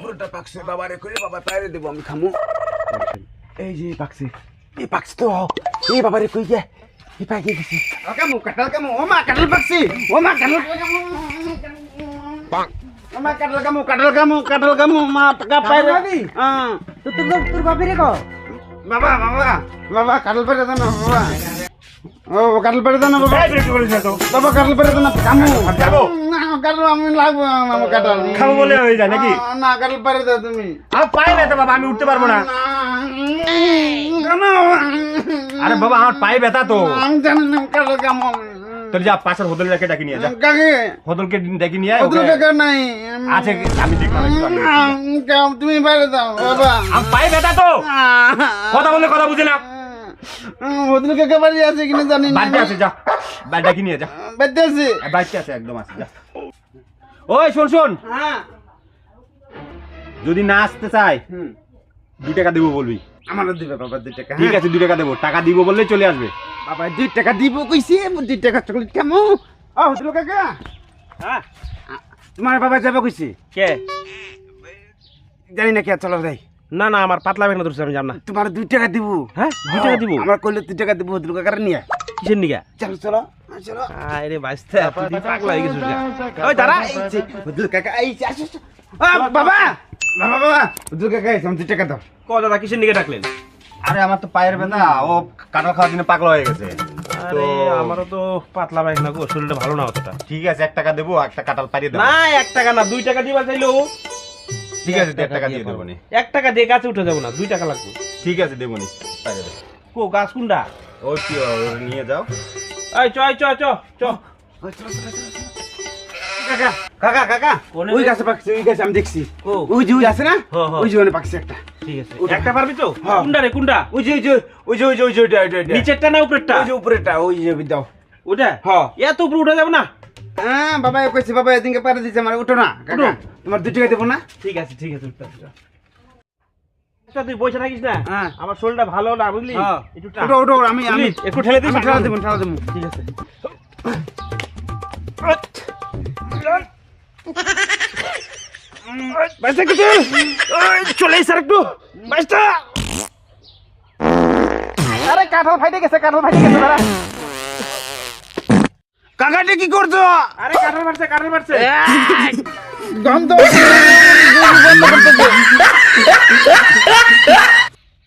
পুরোটা পাকছে বাবারে করে বাবা তাইরে দেবো আমি খামু। এই যে পাকছে এই পাকছে তো। এই বাবারে কই গে এই পাকে গেছি। কামু কাটাল কামু ও মা কাটাল পাকছে। ও মা কাটাল কামু। ও মা কাটাল কামু কাটাল কামু কাটাল কামু মা টাকা পাইরে হ্যাঁ তো তোর তোর কো? বাবা বাবা বাবা কাটাল পাইরে না বাবা। যাব না কাটাল আমি লাগবো আমার কাটাল খাব বলে হয়ে যায় নাকি? না কাটাল পাইরে দাও তুমি। আমার পায়ে ব্যথা বাবা আমি উঠতে পারব না। আরে বাবা আমার পায়ে ব্যথা তো। আমি জানি না কাটাল কেমন। তোর যা পাশের হোটেল রেখে ডাকি নিয়ে যা। কাকে? হোটেলকে ডেকে নিয়ে আয়, অতুল নাই। আছে আমি দেখলাম। কাম তুমি বাইরে দাও বাবা। আমার পায়ে ব্যথা তো। কথা বললে কথা বুঝে না অতুল কাকা বাড়ি আছে কিনা জানি না। বাড়িতে আছে যা। বাড়ি ডাকি নিয়ে যা বাড়িতে আছে? বাড়িতে আছে একদম আছে যা। ওই শোন শোন। হ্যাঁ। যদি না আসতে চাই হুম। দুই টাকা দেবো বলবি। আমারও দিবে বাবা দুই টাকা। ঠিক হ্যাঁ? আছে দুই টাকা দেবো। টাকা দিব বললে চলে আসবে। বাবা দুই টাকা দিব কইছে দুই টাকা চকলেট কেমন ও অতুল কাকা। হ্যাঁ। তোমার বাবা যাবে কইছি? কে? জানি না কে চলো ভাই না না আমার পাতলা বেগনা ধরছে আমি জান না। তোমার দুই টাকা দিব। হ্যাঁ? দুই টাকা দিব? আমার কইলে দুই টাকা দিব অতুল কাকার নিয়ে কিসের নিগা চলো চলো চলো। আরে বাইস্তা তুই পাগলা হয়ে গেছিস ওই দাঁড়া এই কাকা বাবা! কাকা দুই টাকা দাও। ক দাদা কিসের নিগা ডাকলেন? আরে আমার তো পায়ের ব্যথা ও কাঁঠাল খাওয়ার জন্য পাগলা হয়ে গেছে। আরে আমারও তো পাতলা বেগনা গো শরীরটা ভালো না অতটা। ঠিক আছে এক টাকা দেবো একটা কাঁঠাল পারিয়ে দেবো না এক টাকা না দুই টাকা দিবা চাইলো ঠিক আছে দেড় টাকা দিয়ে দেবো নি। এক টাকা দিয়ে গাছে উঠে যাব না দুই টাকা লাগবে। ঠিক আছে দেবো নি। কো গাছ কুন্ডা ওই কি নিয়ে যাও। এই চ চ চ চ। কাকা কাকা কাকা ওই? গাছে পাকছে ওই গাছে আমি দেখছি। ও। ওই যে ওই আছে না? হ্যাঁ, হ্যাঁ। ওই যে ওখানে পাকছে একটা। ঠিক আছে। একটা পারবি তো? হ্যাঁ। কুন্ডা রে কুন্ডা ওই যে ওই যে ওই যে ওই যে ওই। নিচেরটা না উপরেরটা? ওই যে উপরেটা ওই যে দাও। ওটা? হ্যাঁ। এত উপরে উঠে যাব না? হ্যাঁ বাবা কইছে বাবা এদিকে পারে দিছে আমার উঠো না কাকা। তোমার দুই টাকা দেবো না? ঠিক আছে ঠিক আছে উঠতে। আচ্ছা, তুই বসে থাকিস না? হ্যাঁ। আমার শরীরটা ভালো না বুঝলি? হ্যাঁ। টান। উঠো উঠো আমি আমি একটু ঠেলে দিস ঠেলা দেবো ঠেলা দেবো। ঠিক আছে। বাইশটা কিছু? চলে এসে আর একটু। বাইশটা আরে কাঁঠাল ফাইটে গেছে কাঁঠাল ফাইটে গেছে দাঁড়া। কাকাটা কি করছ? আরে কাঁঠাল মারছে কাঁঠাল মারছে। গন্ধ।